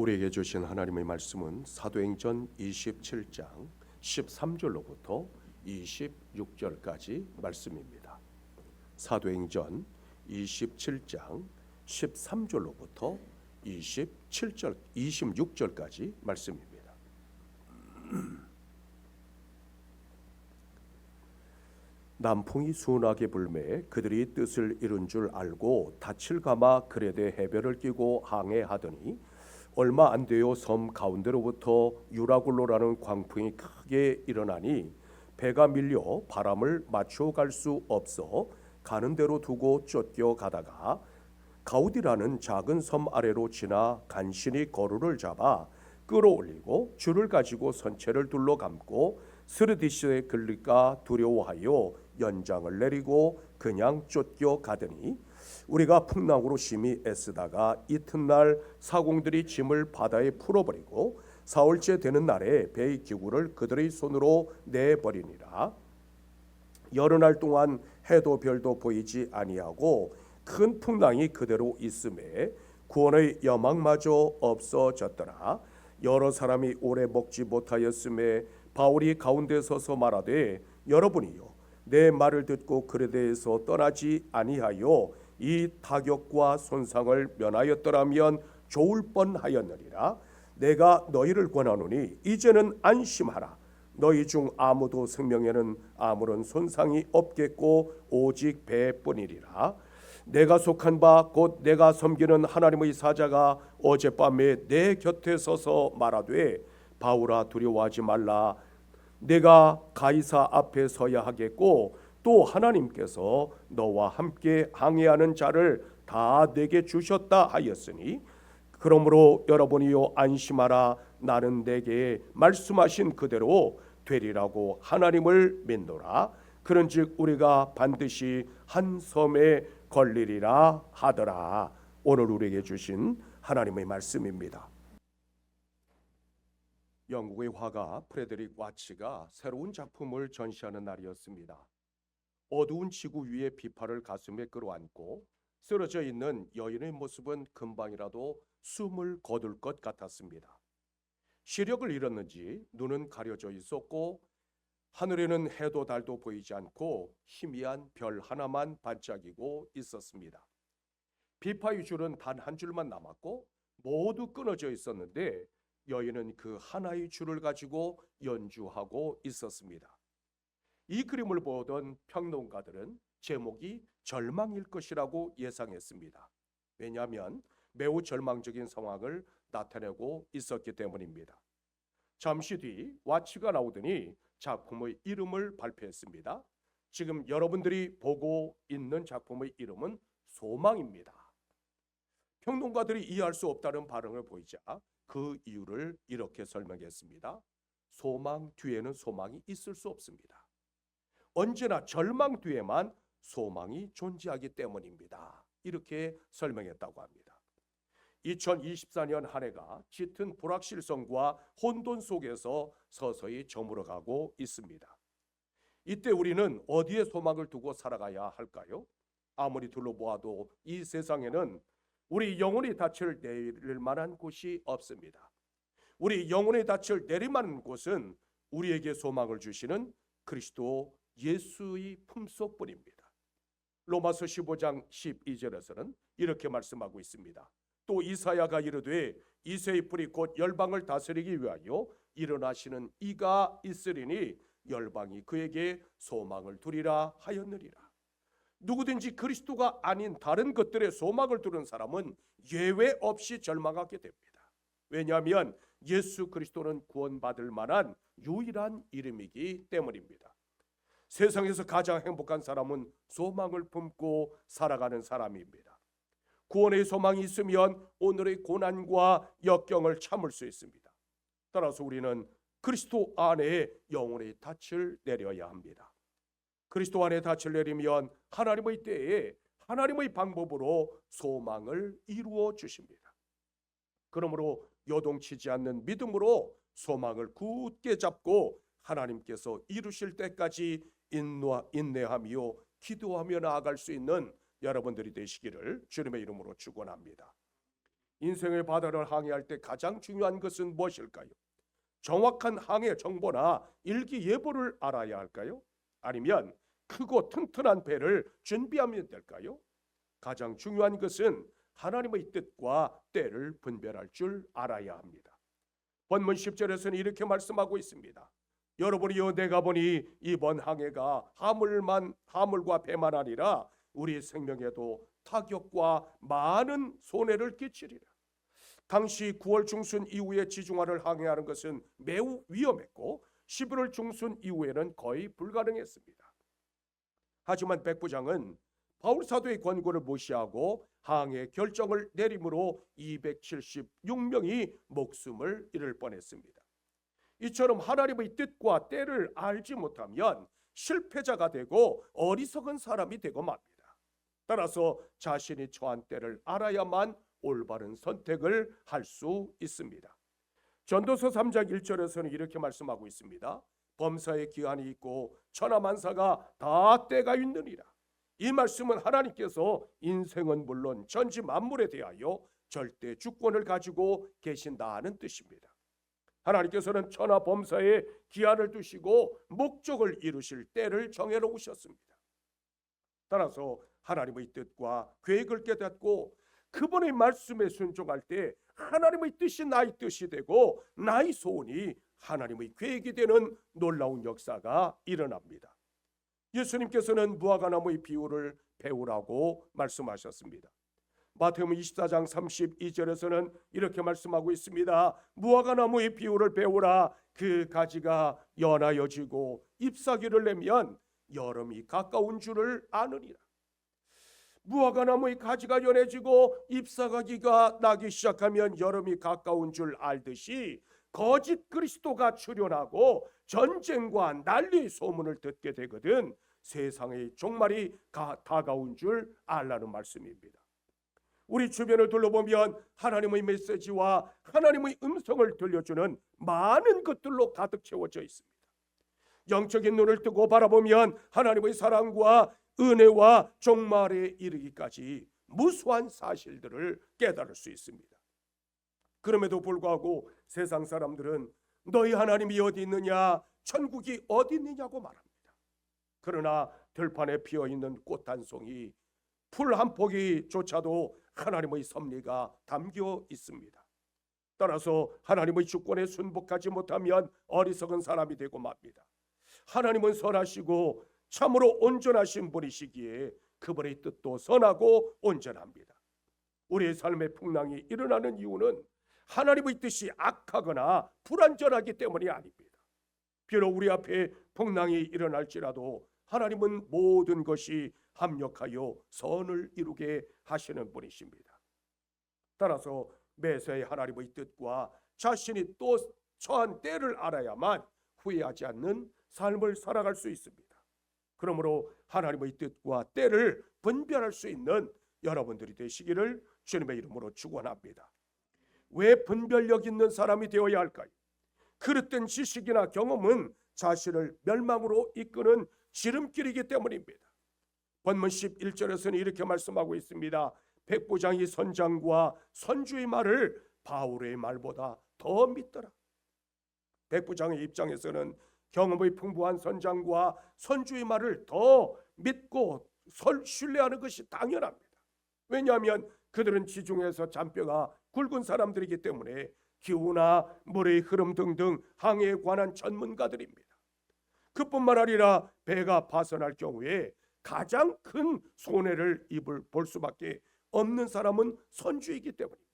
우리에게 주신 하나님의 말씀은 사도행전 27장 13절로부터 26절까지 말씀입니다. 사도행전 27장 13절로부터 27절 26절까지 말씀입니다. 남풍이 순하게 불매 그들이 뜻을 이룬 줄 알고 닻을 감아 그레데 해변을 끼고 항해하더니 얼마 안 되어 섬 가운데로부터 유라굴로라는 광풍이 크게 일어나니 배가 밀려 바람을 맞춰 갈수 없어 가는 대로 두고 쫓겨 가다가 가우디라는 작은 섬 아래로 지나 간신히 거루를 잡아 끌어올리고 줄을 가지고 선체를 둘러 감고 스르디스의 근리가 두려워하여 연장을 내리고 그냥 쫓겨 가더니 우리가 풍랑으로 심히 애쓰다가 이튿날 사공들이 짐을 바다에 풀어버리고 사흘째 되는 날에 배의 기구를 그들의 손으로 내버리니라. 여러 날 동안 해도 별도 보이지 아니하고 큰 풍랑이 그대로 있음에 구원의 여망마저 없어졌더라. 여러 사람이 오래 먹지 못하였음에 바울이 가운데 서서 말하되 여러분이요 내 말을 듣고 그레데에서 떠나지 아니하여 이 타격과 손상을 면하였더라면 좋을 뻔하였느니라. 내가 너희를 권하노니 이제는 안심하라. 너희 중 아무도 생명에는 아무런 손상이 없겠고 오직 배뿐이리라. 내가 속한 바 곧 내가 섬기는 하나님의 사자가 어젯밤에 내 곁에 서서 말하되 바울아 두려워하지 말라. 내가 가이사 앞에 서야 하겠고 또 하나님께서 너와 함께 항해하는 자를 다 내게 주셨다 하였으니 그러므로 여러분이요 안심하라. 나는 내게 말씀하신 그대로 되리라고 하나님을 믿노라. 그런즉 우리가 반드시 한 섬에 걸리리라 하더라. 오늘 우리에게 주신 하나님의 말씀입니다. 영국의 화가 프레데릭 와치가 새로운 작품을 전시하는 날이었습니다. 어두운 지구 위에 비파를 가슴에 끌어안고 쓰러져 있는 여인의 모습은 금방이라도 숨을 거둘 것 같았습니다. 시력을 잃었는지 눈은 가려져 있었고 하늘에는 해도 달도 보이지 않고 희미한 별 하나만 반짝이고 있었습니다. 비파의 줄은 단 한 줄만 남았고 모두 끊어져 있었는데 여인은 그 하나의 줄을 가지고 연주하고 있었습니다. 이 그림을 보던 평론가들은 제목이 절망일 것이라고 예상했습니다. 왜냐하면 매우 절망적인 상황을 나타내고 있었기 때문입니다. 잠시 뒤 와치가 나오더니 작품의 이름을 발표했습니다. 지금 여러분들이 보고 있는 작품의 이름은 소망입니다. 평론가들이 이해할 수 없다는 반응을 보이자 그 이유를 이렇게 설명했습니다. 소망 뒤에는 소망이 있을 수 없습니다. 언제나 절망 뒤에만 소망이 존재하기 때문입니다. 이렇게 설명했다고 합니다. 2024년 한 해가 짙은 불확실성과 혼돈 속에서 서서히 저물어가고 있습니다. 이때 우리는 어디에 소망을 두고 살아가야 할까요? 아무리 둘러보아도 이 세상에는 우리 영혼의 닻을 내릴 만한 곳이 없습니다. 우리 영혼의 닻을 내릴 만한 곳은 우리에게 소망을 주시는 그리스도 예수의 품속뿐입니다. 로마서 15장 12절에서는 이렇게 말씀하고 있습니다. 또 이사야가 이르되 이새의 뿌리 곧 열방을 다스리기 위하여 일어나시는 이가 있으리니 열방이 그에게 소망을 두리라 하였느니라. 누구든지 그리스도가 아닌 다른 것들의 소망을 두는 사람은 예외 없이 절망하게 됩니다. 왜냐하면 예수 그리스도는 구원받을 만한 유일한 이름이기 때문입니다. 세상에서 가장 행복한 사람은 소망을 품고 살아가는 사람입니다. 구원의 소망이 있으면 오늘의 고난과 역경을 참을 수 있습니다. 따라서 우리는 그리스도 안에 영혼의 닻을 내려야 합니다. 그리스도 안에 닻을 내리면 하나님의 때에 하나님의 방법으로 소망을 이루어 주십니다. 그러므로 요동치지 않는 믿음으로 소망을 굳게 잡고 하나님께서 이루실 때까지 인내하며 기도하며 나아갈 수 있는 여러분들이 되시기를 주님의 이름으로 축원합니다. 인생의 바다를 항해할 때 가장 중요한 것은 무엇일까요? 정확한 항해 정보나 일기 예보를 알아야 할까요? 아니면 크고 튼튼한 배를 준비하면 될까요? 가장 중요한 것은 하나님의 뜻과 때를 분별할 줄 알아야 합니다. 본문 10절에서는 이렇게 말씀하고 있습니다. 여러분이요 내가 보니 이번 항해가 하물만 하물과 배만 아니라 우리 생명에도 타격과 많은 손해를 끼치리라. 당시 9월 중순 이후에 지중화를 항해하는 것은 매우 위험했고 11월 중순 이후에는 거의 불가능했습니다. 하지만 백부장은 바울 사도의 권고를 무시하고 항해 결정을 내림으로 276명이 목숨을 잃을 뻔했습니다. 이처럼 하나님의 뜻과 때를 알지 못하면 실패자가 되고 어리석은 사람이 되고 맙니다. 따라서 자신이 처한 때를 알아야만 올바른 선택을 할 수 있습니다. 전도서 3장 1절에서는 이렇게 말씀하고 있습니다. 범사의 기한이 있고 천하 만사가 다 때가 있느니라. 이 말씀은 하나님께서 인생은 물론 전지 만물에 대하여 절대 주권을 가지고 계신다는 뜻입니다. 하나님께서는 천하 범사에 기한을 두시고 목적을 이루실 때를 정해 놓으셨습니다. 따라서 하나님의 뜻과 계획을 깨닫고 그분의 말씀에 순종할 때 하나님의 뜻이 나의 뜻이 되고 나의 소원이 하나님의 계획이 되는 놀라운 역사가 일어납니다. 예수님께서는 무화과나무의 비유를 배우라고 말씀하셨습니다. 마태복음 24장 32절에서는 이렇게 말씀하고 있습니다. 무화과나무의 비유를 배우라. 그 가지가 연하여지고 잎사귀를 내면 여름이 가까운 줄을 아느니라. 무화과나무의 가지가 연해지고 잎사귀가 나기 시작하면 여름이 가까운 줄 알듯이 거짓 그리스도가 출현하고 전쟁과 난리의 소문을 듣게 되거든 세상의 종말이 가, 다가온 줄 알라는 말씀입니다. 우리 주변을 둘러보면 하나님의 메시지와 하나님의 음성을 들려주는 많은 것들로 가득 채워져 있습니다. 영적인 눈을 뜨고 바라보면 하나님의 사랑과 은혜와 종말에 이르기까지 무수한 사실들을 깨달을 수 있습니다. 그럼에도 불구하고 세상 사람들은 너희 하나님이 어디 있느냐, 천국이 어디 있느냐고 말합니다. 그러나 들판에 피어 있는 꽃 한 송이, 풀 한 포기조차도 하나님의 섭리가 담겨 있습니다. 따라서 하나님의 주권에 순복하지 못하면 어리석은 사람이 되고 맙니다. 하나님은 선하시고 참으로 온전하신 분이시기에 그분의 뜻도 선하고 온전합니다. 우리의 삶의 풍랑이 일어나는 이유는 하나님의 뜻이 악하거나 불완전하기 때문이 아닙니다. 비록 우리 앞에 풍랑이 일어날지라도 하나님은 모든 것이 합력하여 선을 이루게 하시는 분이십니다. 따라서 매사에 하나님의 뜻과 자신이 또 처한 때를 알아야만 후회하지 않는 삶을 살아갈 수 있습니다. 그러므로 하나님의 뜻과 때를 분별할 수 있는 여러분들이 되시기를 주님의 이름으로 축원합니다. 왜 분별력 있는 사람이 되어야 할까요? 그릇된 지식이나 경험은 자신을 멸망으로 이끄는 지름길이기 때문입니다. 본문 11절에서는 이렇게 말씀하고 있습니다. 백부장이 선장과 선주의 말을 바울의 말보다 더 믿더라. 백부장의 입장에서는 경험의 풍부한 선장과 선주의 말을 더 믿고 신뢰하는 것이 당연합니다. 왜냐하면 그들은 지중해에서 잔뼈가 굵은 사람들이기 때문에 기후나 물의 흐름 등등 항해에 관한 전문가들입니다. 그뿐만 아니라 배가 파선할 경우에 가장 큰 손해를 입을 볼 수밖에 없는 사람은 선주이기 때문입니다.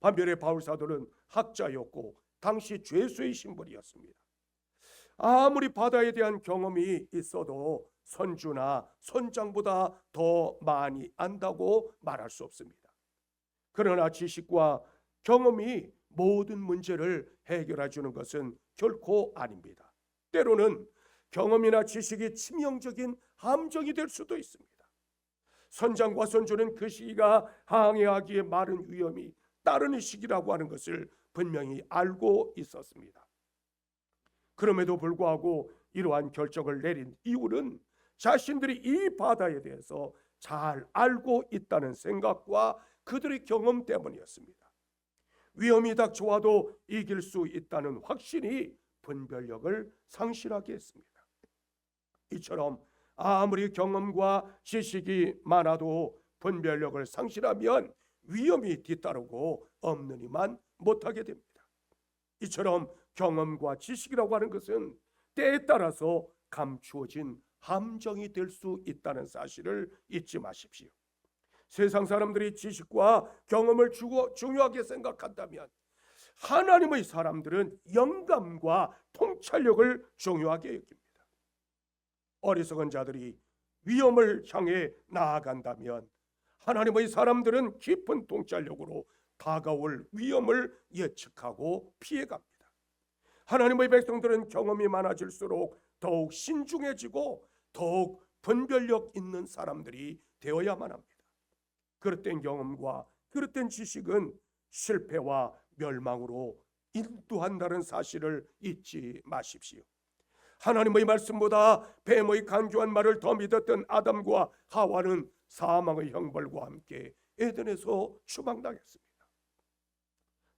반면에 바울 사도는 학자였고 당시 죄수의 신분이었습니다. 아무리 바다에 대한 경험이 있어도 선주나 선장보다 더 많이 안다고 말할 수 없습니다. 그러나 지식과 경험이 모든 문제를 해결해 주는 것은 결코 아닙니다. 때로는 경험이나 지식이 치명적인 함정이 될 수도 있습니다. 선장과 선주는 그 시기가 항해하기에 많은 위험이 따르는 시기라고 하는 것을 분명히 알고 있었습니다. 그럼에도 불구하고 이러한 결정을 내린 이유는 자신들이 이 바다에 대해서 잘 알고 있다는 생각과 그들의 경험 때문이었습니다. 위험이 닥쳐와도 이길 수 있다는 확신이 분별력을 상실하게 했습니다. 이처럼 아무리 경험과 지식이 많아도 분별력을 상실하면 위험이 뒤따르고 없느니만 못하게 됩니다. 이처럼 경험과 지식이라고 하는 것은 때에 따라서 감추어진 함정이 될 수 있다는 사실을 잊지 마십시오. 세상 사람들이 지식과 경험을 주고 중요하게 생각한다면 하나님의 사람들은 영감과 통찰력을 중요하게 여깁니다. 어리석은 자들이 위험을 향해 나아간다면 하나님의 사람들은 깊은 통찰력으로 다가올 위험을 예측하고 피해갑니다. 하나님의 백성들은 경험이 많아질수록 더욱 신중해지고 더욱 분별력 있는 사람들이 되어야만 합니다. 그릇된 경험과 그릇된 지식은 실패와 멸망으로 인도한다는 사실을 잊지 마십시오. 하나님의 말씀보다 뱀의 간교한 말을 더 믿었던 아담과 하와는 사망의 형벌과 함께 에덴에서 추방당했습니다.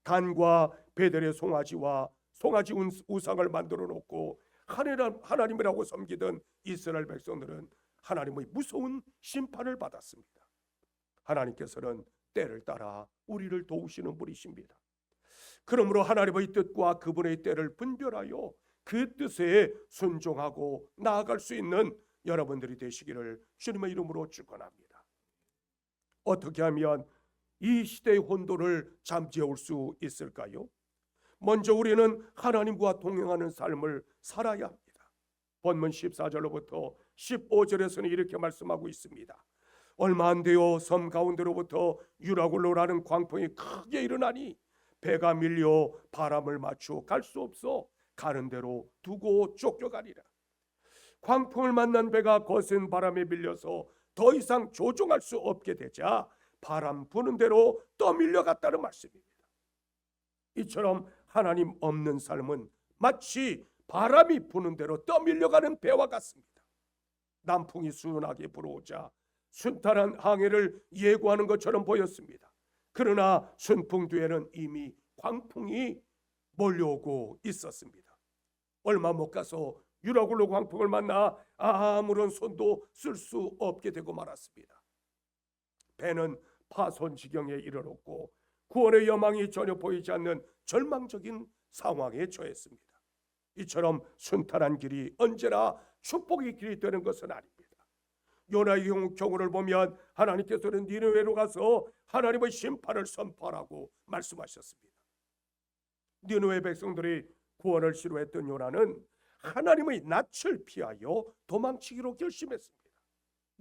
단과 베델의 송아지와 송아지 우상을 만들어 놓고 하나님이라고 섬기던 이스라엘 백성들은 하나님의 무서운 심판을 받았습니다. 하나님께서는 때를 따라 우리를 도우시는 분이십니다. 그러므로 하나님의 뜻과 그분의 때를 분별하여 그 뜻에 순종하고 나아갈 수 있는 여러분들이 되시기를 주님의 이름으로 축원합니다. 어떻게 하면 이 시대의 혼돈을 잠재울 수 있을까요? 먼저 우리는 하나님과 동행하는 삶을 살아야 합니다. 본문 14절로부터 15절에서는 이렇게 말씀하고 있습니다. 얼마 안 되어 섬 가운데로부터 유라굴로라는 광풍이 크게 일어나니 배가 밀려 바람을 맞추어 갈 수 없어 가는 대로 두고 쫓겨가리라. 광풍을 만난 배가 거센 바람에 밀려서 더 이상 조종할 수 없게 되자 바람 부는 대로 떠밀려갔다는 말씀입니다. 이처럼 하나님 없는 삶은 마치 바람이 부는 대로 떠밀려가는 배와 같습니다. 남풍이 순하게 불어오자 순탄한 항해를 예고하는 것처럼 보였습니다. 그러나 순풍 뒤에는 이미 광풍이 몰려오고 있었습니다. 얼마 못 가서 유라굴로 광풍을 만나 아무런 손도 쓸 수 없게 되고 말았습니다. 배는 파손 지경에 이르렀고 구원의 여망이 전혀 보이지 않는 절망적인 상황에 처했습니다. 이처럼 순탄한 길이 언제나 축복의 길이 되는 것은 아닙니다. 요나의 경우를 보면 하나님께서는 니느웨로 가서 하나님의 심판을 선포하라고 말씀하셨습니다. 니느웨 백성들이 구원을 시로했던 요나는 하나님의 낯을 피하여 도망치기로 결심했습니다.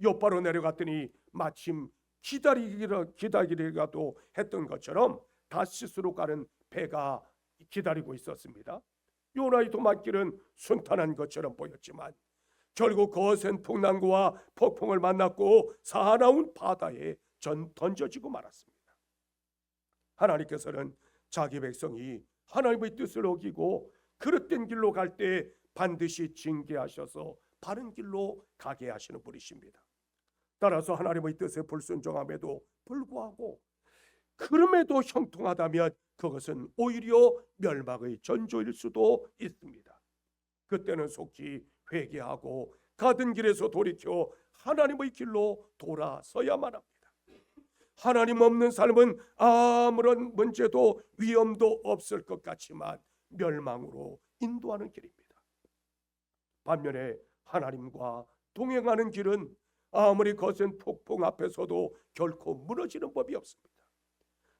요바로 내려갔더니 마침 기다리기라 기다리기라도 했던 것처럼 다시스로 가는 배가 기다리고 있었습니다. 요나의 도망길은 순탄한 것처럼 보였지만 결국 거센 풍랑과 폭풍을 만났고 사나운 바다에 전 던져지고 말았습니다. 하나님께서는 자기 백성이 하나님의 뜻을 어기고 그릇된 길로 갈 때 반드시 징계하셔서 바른 길로 가게 하시는 분이십니다. 따라서 하나님의 뜻에 불순종함에도 불구하고 그럼에도 형통하다면 그것은 오히려 멸망의 전조일 수도 있습니다. 그때는 속히 회개하고 가던 길에서 돌이켜 하나님의 길로 돌아서야만 합니다. 하나님 없는 삶은 아무런 문제도 위험도 없을 것 같지만 멸망으로 인도하는 길입니다. 반면에 하나님과 동행하는 길은 아무리 거센 폭풍 앞에서도 결코 무너지는 법이 없습니다.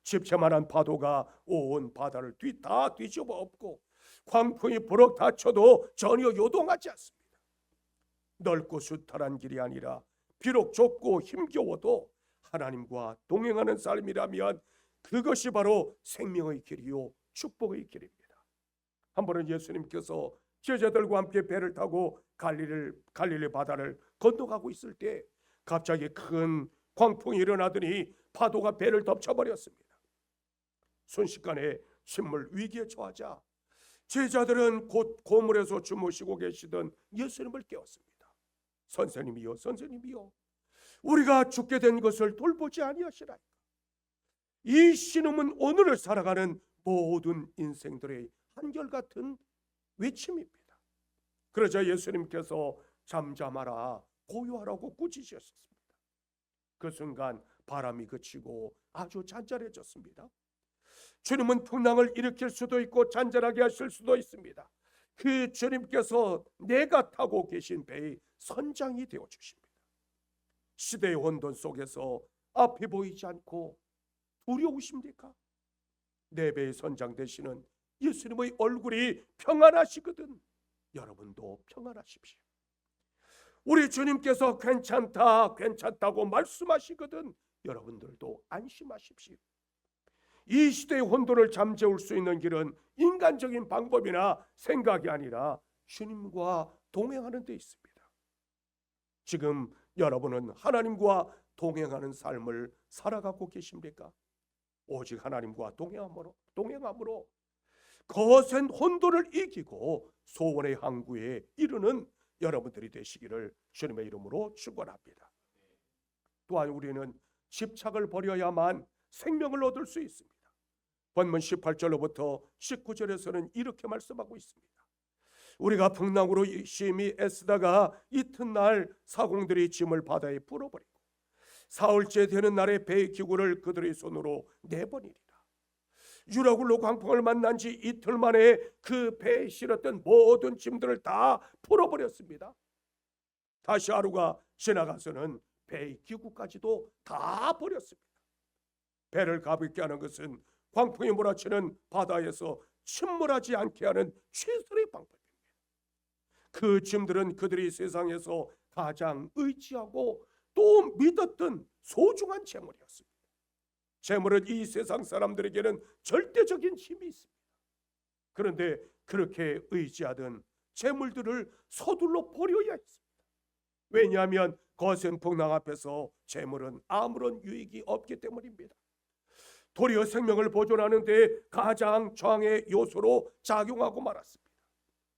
집채만한 파도가 온 바다를 뒤 다 뒤집어 엎고 광풍이 부럭 닫혀도 전혀 요동하지 않습니다. 넓고 수탈한 길이 아니라 비록 좁고 힘겨워도 하나님과 동행하는 삶이라면 그것이 바로 생명의 길이요 축복의 길입니다. 한 번은 예수님께서 제자들과 함께 배를 타고 갈릴리 갈릴리 바다를 건너가고 있을 때 갑자기 큰 광풍이 일어나더니 파도가 배를 덮쳐버렸습니다. 순식간에 신물 위기에 처하자 제자들은 곧 고물에서 주무시고 계시던 예수님을 깨웠습니다. 선생님이요, 선생님이요, 우리가 죽게 된 것을 돌보지 아니하시라니까. 이 신음은 오늘을 살아가는 모든 인생들의 한결같은 외침입니다. 그러자 예수님께서 잠잠하라 고요하라고 꾸짖으셨습니다. 그 순간 바람이 그치고 아주 잔잔해졌습니다. 주님은 풍랑을 일으킬 수도 있고 잔잔하게 하실 수도 있습니다. 그 주님께서 내가 타고 계신 배의 선장이 되어 주십니다. 시대의 혼돈 속에서 앞이 보이지 않고 두려우십니까? 내 배의 선장 되시는 예수님의 얼굴이 평안하시거든 여러분도 평안하십시오. 우리 주님께서 괜찮다, 괜찮다고 말씀하시거든 여러분들도 안심하십시오. 이 시대의 혼돈을 잠재울 수 있는 길은 인간적인 방법이나 생각이 아니라 주님과 동행하는 데 있습니다. 지금 여러분은 하나님과 동행하는 삶을 살아가고 계십니까? 오직 하나님과 동행함으로 동행함으로 거센 혼돈을 이기고 소원의 항구에 이르는 여러분들이 되시기를 주님의 이름으로 축원합니다. 또한 우리는 집착을 버려야만 생명을 얻을 수 있습니다. 본문 18절로부터 19절에서는 이렇게 말씀하고 있습니다. 우리가 풍랑으로 심히 애쓰다가 이튿날 사공들이 짐을 바다에 풀어버리고 사흘째 되는 날에 배의 기구를 그들의 손으로 내버리리라. 유라굴로 광풍을 만난 지 이틀 만에 그 배에 실었던 모든 짐들을 다 풀어버렸습니다. 다시 하루가 지나가서는 배의 기구까지도 다 버렸습니다. 배를 가볍게 하는 것은 광풍이 몰아치는 바다에서 침몰하지 않게 하는 최선의 방법입니다. 그 짐들은 그들이 세상에서 가장 의지하고 또 믿었던 소중한 재물이었습니다. 재물은 이 세상 사람들에게는 절대적인 힘이 있습니다. 그런데 그렇게 의지하던 재물들을 서둘러 버려야 했습니다. 왜냐하면 거센 풍랑 앞에서 재물은 아무런 유익이 없기 때문입니다. 도리어 생명을 보존하는 데 가장 저항의 요소로 작용하고 말았습니다.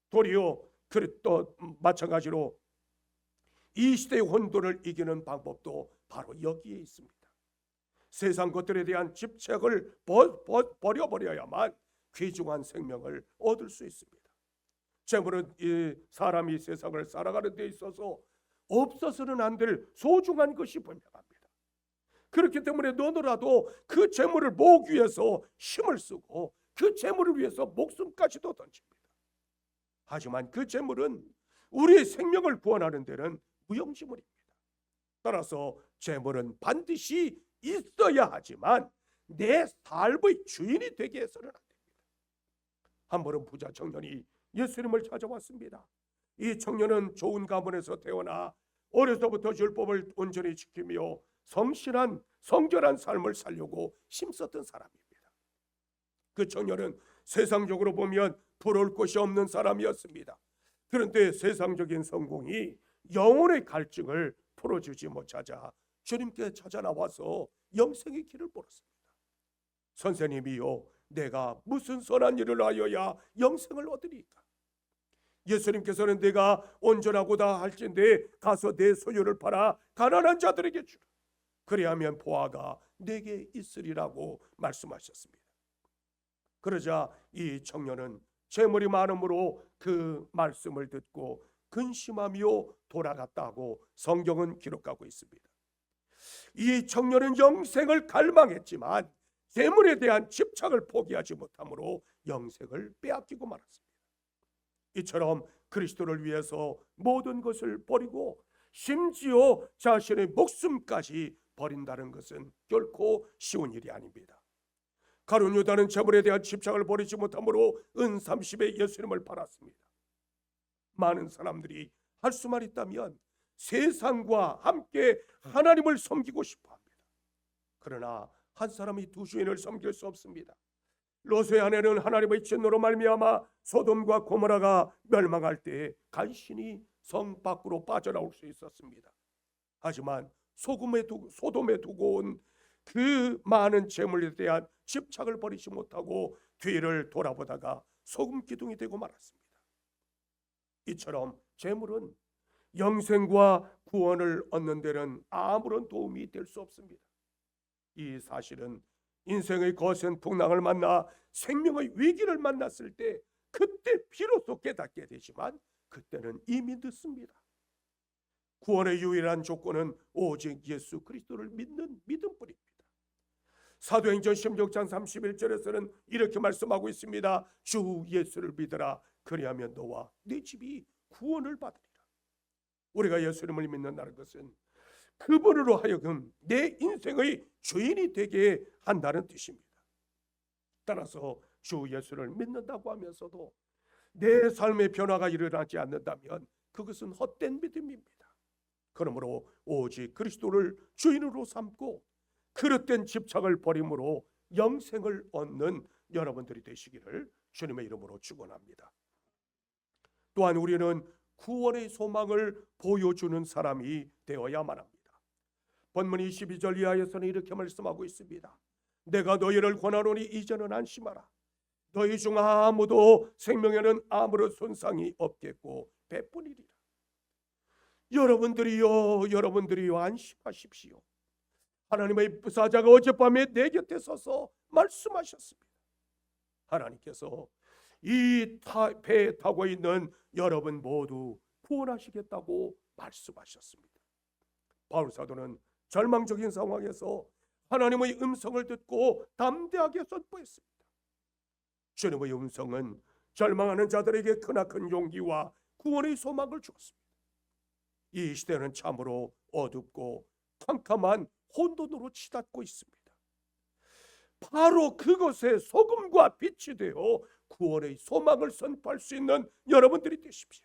도리어 그또 마찬가지로 이 시대의 혼돈을 이기는 방법도 바로 여기에 있습니다. 세상 것들에 대한 집착을 버려버려야만 귀중한 생명을 얻을 수 있습니다. 재물은 이 사람이 세상을 살아가는 데 있어서 없어서는 안 될 소중한 것이 분명합니다. 그렇기 때문에 너너라도 그 재물을 모으기 위해서 힘을 쓰고 그 재물을 위해서 목숨까지도 던집니다. 하지만 그 재물은 우리의 생명을 구원하는 데는 무용지물입니다. 따라서 재물은 반드시 있어야 하지만 내 삶의 주인이 되게 해서는 안 됩니다. 한 번은 부자 청년이 예수님을 찾아왔습니다. 이 청년은 좋은 가문에서 태어나 어려서부터 율법을 온전히 지키며 성실한 성결한 삶을 살려고 힘썼던 사람입니다. 그 청년은 세상적으로 보면 부러울 것이 없는 사람이었습니다. 그런데 세상적인 성공이 영혼의 갈증을 풀어주지 못하자 주님께 찾아 나와서 영생의 길을 물었습니다. 선생님이요, 내가 무슨 선한 일을 하여야 영생을 얻으리까? 예수님께서는 내가 온전하고다 할진대 가서 내 소유를 팔아 가난한 자들에게 주라. 그리하면 보아가 내게 있으리라고 말씀하셨습니다. 그러자 이 청년은 재물이 많으므로 그 말씀을 듣고 근심하며 돌아갔다고 성경은 기록하고 있습니다. 이 청년은 영생을 갈망했지만 재물에 대한 집착을 포기하지 못하므로 영생을 빼앗기고 말았습니다. 이처럼 그리스도를 위해서 모든 것을 버리고 심지어 자신의 목숨까지 버린다는 것은 결코 쉬운 일이 아닙니다. 가룟 유다는 재물에 대한 집착을 버리지 못하므로 은 30에 예수님을 팔았습니다. 많은 사람들이 할 수만 있다면 세상과 함께 하나님을 섬기고 싶어 합니다. 그러나 한 사람이 두 주인을 섬길 수 없습니다. 로스의 아내는 하나님의 진노로 말미암아 소돔과 고모라가 멸망할 때 간신히 성 밖으로 빠져나올 수 있었습니다. 하지만 소금에 두, 소돔에 두고 온 그 많은 재물에 대한 집착을 버리지 못하고 뒤를 돌아보다가 소금 기둥이 되고 말았습니다. 이처럼 재물은 영생과 구원을 얻는 데는 아무런 도움이 될 수 없습니다. 이 사실은 인생의 거센 풍랑을 만나 생명의 위기를 만났을 때 그때 비로소 깨닫게 되지만 그때는 이미 늦습니다. 구원의 유일한 조건은 오직 예수 그리스도를 믿는 믿음뿐입니다. 사도행전 16장 31절에서는 이렇게 말씀하고 있습니다. 주 예수를 믿으라 그리하면 너와 네 집이 구원을 받으리라. 우리가 예수님을 믿는다는 것은 그분으로 하여금 내 인생의 주인이 되게 한다는 뜻입니다. 따라서 주 예수를 믿는다고 하면서도 내 삶의 변화가 일어나지 않는다면 그것은 헛된 믿음입니다. 그러므로 오직 그리스도를 주인으로 삼고 그릇된 집착을 버림으로 영생을 얻는 여러분들이 되시기를 주님의 이름으로 축원합니다. 또한 우리는 구원의 소망을 보여주는 사람이 되어야만 합니다. 본문 22절 이하에서는 이렇게 말씀하고 있습니다. 내가 너희를 권하노니 이제는 안심하라. 너희 중 아무도 생명에는 아무런 손상이 없겠고 배뿐이리라. 여러분들이요, 여러분들이요 안심하십시오. 하나님의 부사자가 어젯밤에 내 곁에 서서 말씀하셨습니다. 하나님께서 이 배에 타고 있는 여러분 모두 구원하시겠다고 말씀하셨습니다. 바울 사도는 절망적인 상황에서 하나님의 음성을 듣고 담대하게 선포했습니다. 주님의 음성은 절망하는 자들에게 크나큰 용기와 구원의 소망을 주었습니다. 이 시대는 참으로 어둡고 캄캄한 혼돈으로 치닫고 있습니다. 바로 그것에 소금과 빛이 되어 구원의 소망을 선포할 수 있는 여러분들이 되십시오.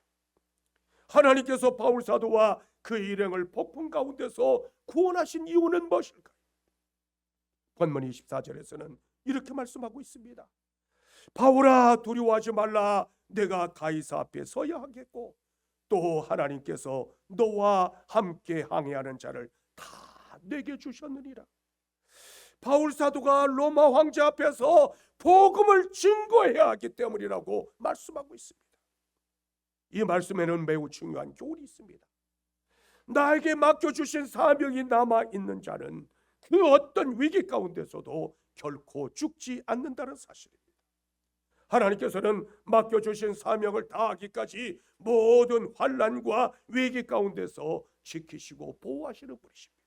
하나님께서 바울 사도와 그 일행을 폭풍 가운데서 구원하신 이유는 무엇일까요? 본문 24절에서는 이렇게 말씀하고 있습니다. 바울아 두려워하지 말라 내가 가이사 앞에 서야 하겠고 또 하나님께서 너와 함께 항해하는 자를 다 내게 주셨느니라. 바울 사도가 로마 황제 앞에서 복음을 증거해야 하기 때문이라고 말씀하고 있습니다. 이 말씀에는 매우 중요한 교훈이 있습니다. 나에게 맡겨 주신 사명이 남아 있는 자는 그 어떤 위기 가운데서도 결코 죽지 않는다는 사실입니다. 하나님께서는 맡겨 주신 사명을 다하기까지 모든 환란과 위기 가운데서 지키시고 보호하시는 분이십니다.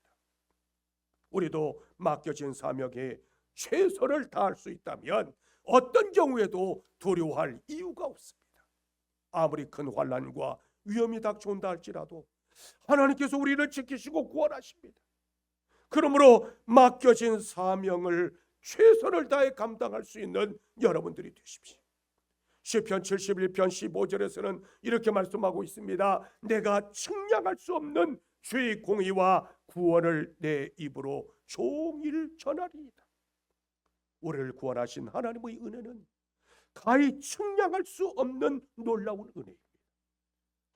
우리도 맡겨진 사명에 최선을 다할 수 있다면 어떤 경우에도 두려워할 이유가 없습니다. 아무리 큰 환란과 위험이 닥쳐온다 할지라도 하나님께서 우리를 지키시고 구원하십니다. 그러므로 맡겨진 사명을 최선을 다해 감당할 수 있는 여러분들이 되십시오. 시편 71편 15절에서는 이렇게 말씀하고 있습니다. 내가 측량할 수 없는 주의 공의와 구원을 내 입으로 종일 전하리이다. 우리를 구원하신 하나님의 은혜는 가히 측량할 수 없는 놀라운 은혜입니다.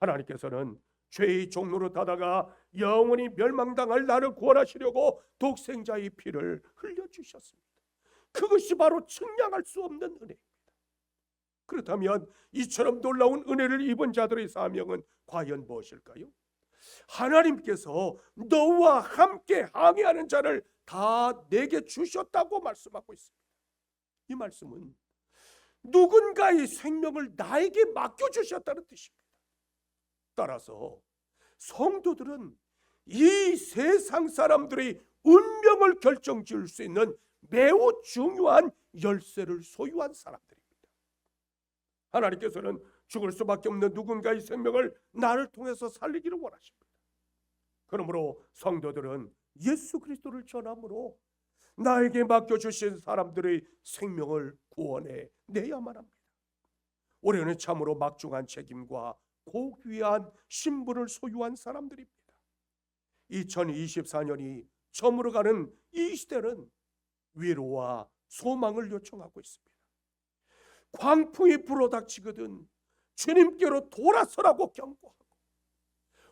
하나님께서는 죄의 종로로 타다가 영원히 멸망당할 나를 구원하시려고 독생자의 피를 흘려 주셨습니다. 그것이 바로 측량할 수 없는 은혜입니다. 그렇다면 이처럼 놀라운 은혜를 입은 자들의 사명은 과연 무엇일까요? 하나님께서 너와 함께 항해하는 자를 다 내게 주셨다고 말씀하고 있습니다. 이 말씀은 누군가의 생명을 나에게 맡겨 주셨다는 뜻입니다. 따라서 성도들은 이 세상 사람들의 운명을 결정지을 수 있는 매우 중요한 열쇠를 소유한 사람들입니다. 하나님께서는 죽을 수밖에 없는 누군가의 생명을 나를 통해서 살리기를 원하십니다. 그러므로 성도들은 예수 그리스도를 전함으로 나에게 맡겨 주신 사람들의 생명을 구원해 내야만 합니다. 우리는 참으로 막중한 책임과 고귀한 신분을 소유한 사람들입니다. 2024년이 저물어가는 이 시대는 위로와 소망을 요청하고 있습니다. 광풍이 불어닥치거든 주님께로 돌아서라고 경고하고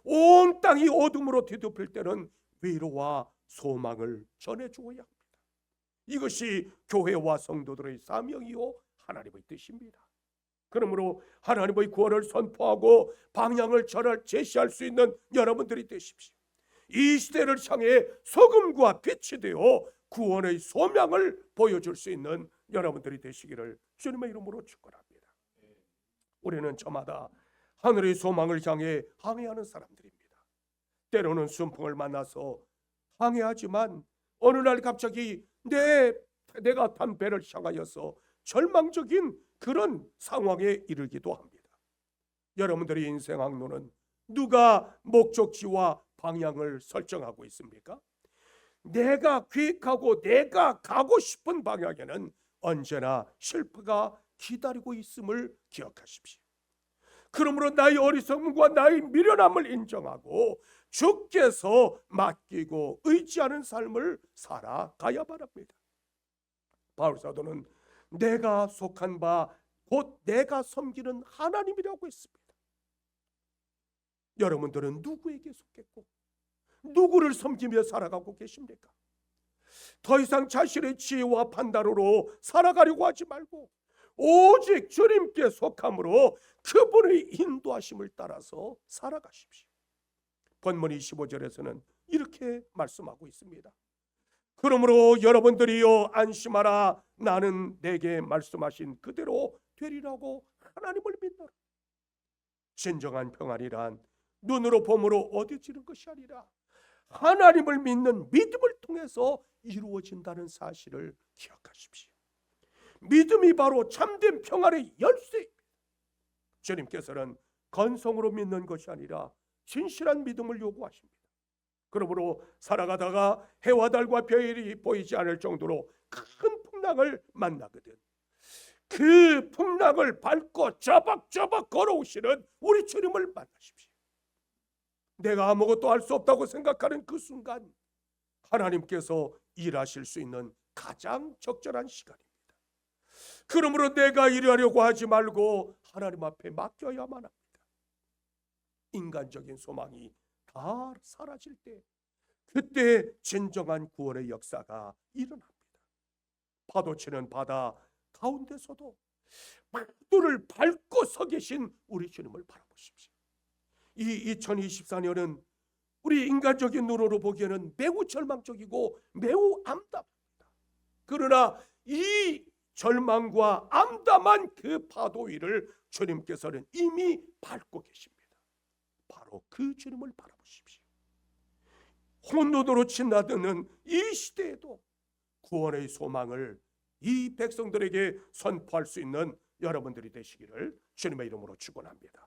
온 땅이 어둠으로 뒤덮일 때는 위로와 소망을 전해 주어야 합니다. 이것이 교회와 성도들의 사명이요 하나님의 뜻입니다. 그러므로 하나님의 구원을 선포하고 방향을 전할 제시할 수 있는 여러분들이 되십시오. 이 시대를 향해 소금과 빛이 되어 구원의 소명을 보여줄 수 있는 여러분들이 되시기를 주님의 이름으로 축원합니다. 우리는 저마다 하늘의 소망을 향해 항해하는 사람들입니다. 때로는 순풍을 만나서 항해하지만 어느 날 갑자기 내 내가 탄 배를 향하여서 절망적인 그런 상황에 이르기도 합니다. 여러분들의 인생 항로는 누가 목적지와 방향을 설정하고 있습니까? 내가 계획하고 내가 가고 싶은 방향에는 언제나 실패가 기다리고 있음을 기억하십시오. 그러므로 나의 어리석음과 나의 미련함을 인정하고 주께서 맡기고 의지하는 삶을 살아가야 바랍니다. 바울 사도는 내가 속한 바 곧 내가 섬기는 하나님이라고 했습니다. 여러분들은 누구에게 속했고 누구를 섬기며 살아가고 계십니까? 더 이상 자신의 지혜와 판단으로 살아가려고 하지 말고 오직 주님께 속함으로 그분의 인도하심을 따라서 살아가십시오. 본문 25절에서는 이렇게 말씀하고 있습니다. 그러므로 여러분들이요 안심하라 나는 내게 말씀하신 그대로 되리라고 하나님을 믿노라. 진정한 평안이란 눈으로 봄으로 얻어지는 것이 아니라 하나님을 믿는 믿음을 통해서 이루어진다는 사실을 기억하십시오. 믿음이 바로 참된 평안의 열쇠입니다. 주님께서는 건성으로 믿는 것이 아니라 진실한 믿음을 요구하십니다. 그러므로 살아가다가 해와 달과 별이 보이지 않을 정도로 큰 풍랑을 만나거든. 그 풍랑을 밟고 저벅저벅 걸어오시는 우리 주님을 만나십시오. 내가 아무것도 할 수 없다고 생각하는 그 순간 하나님께서 일하실 수 있는 가장 적절한 시간입니다. 그러므로 내가 일하려고 하지 말고 하나님 앞에 맡겨야만 합니다. 인간적인 소망이 다 사라질 때 그때 진정한 구원의 역사가 일어납니다. 파도 치는 바다 가운데서도 파도를 밟고 서 계신 우리 주님을 바라보십시오. 이 2024년은 우리 인간적인 눈으로 보기에는 매우 절망적이고 매우 암담합니다. 그러나 이 절망과 암담한 그 파도 위를 주님께서는 이미 밟고 계십니다. 바로 그 주님을 바라보십시오. 혼돈으로 친나드는 이 시대에도 구원의 소망을 이 백성들에게 선포할 수 있는 여러분들이 되시기를 주님의 이름으로 축원합니다.